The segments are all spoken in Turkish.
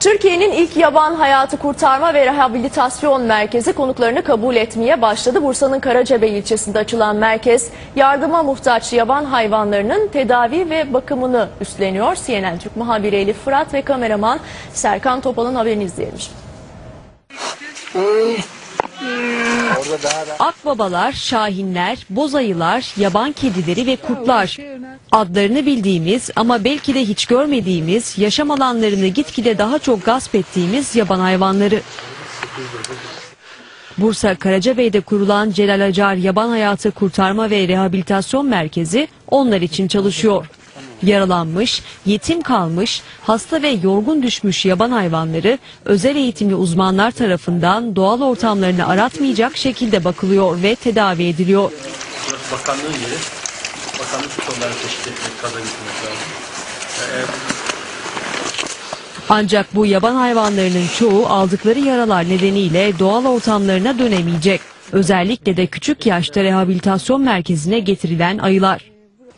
Türkiye'nin ilk yaban hayatı kurtarma ve rehabilitasyon merkezi konuklarını kabul etmeye başladı. Bursa'nın Karacabey ilçesinde açılan merkez yardıma muhtaç yaban hayvanlarının tedavi ve bakımını üstleniyor. CNN Türk muhabiri Elif Fırat ve kameraman Serkan Topal'ın haberini izleyelim. Akbabalar, şahinler, bozayılar, yaban kedileri ve kurtlar. Adlarını bildiğimiz ama belki de hiç görmediğimiz, yaşam alanlarını gitgide daha çok gasp ettiğimiz yaban hayvanları. Bursa Karacabey'de kurulan Celal Acar Yaban Hayatı Kurtarma ve Rehabilitasyon Merkezi onlar için çalışıyor. Yaralanmış, yetim kalmış, hasta ve yorgun düşmüş yaban hayvanları özel eğitimli uzmanlar tarafından doğal ortamlarını aratmayacak şekilde bakılıyor ve tedavi ediliyor. Bakanlığın yeri. Bakanlık onları teşkil etmek, kaza getirmek lazım. Eğer Ancak bu yaban hayvanlarının çoğu aldıkları yaralar nedeniyle doğal ortamlarına dönemeyecek. Özellikle de küçük yaşta rehabilitasyon merkezine getirilen ayılar.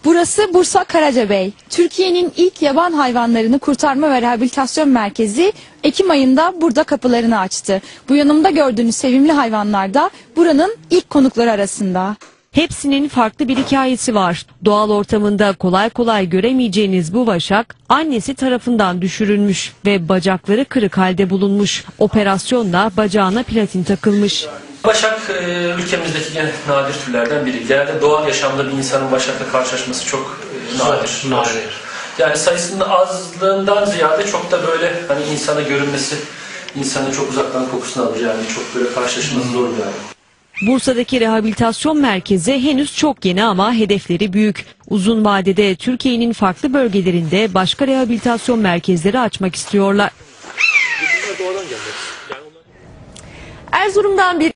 Burası Bursa Karacabey. Türkiye'nin ilk yaban hayvanlarını kurtarma ve rehabilitasyon merkezi Ekim ayında burada kapılarını açtı. Bu yanımda gördüğünüz sevimli hayvanlar da buranın ilk konukları arasında. Hepsinin farklı bir hikayesi var. Doğal ortamında kolay kolay göremeyeceğiniz bu vaşak annesi tarafından düşürülmüş ve bacakları kırık halde bulunmuş. Operasyonla bacağına platin takılmış. Başak e, ülkemizdeki gene nadir türlerden biri. Genelde doğal yaşamda bir insanın başakla karşılaşması çok e, nadir. nadir. Yani sayısının azlığından ziyade çok da böyle hani insana görünmesi, insanın çok uzaktan kokusunu alır yani çok böyle karşılaşması zor yani. Bursa'daki rehabilitasyon merkezi henüz çok yeni ama hedefleri büyük. Uzun vadede Türkiye'nin farklı bölgelerinde başka rehabilitasyon merkezleri açmak istiyorlar. Erzurum'dan bir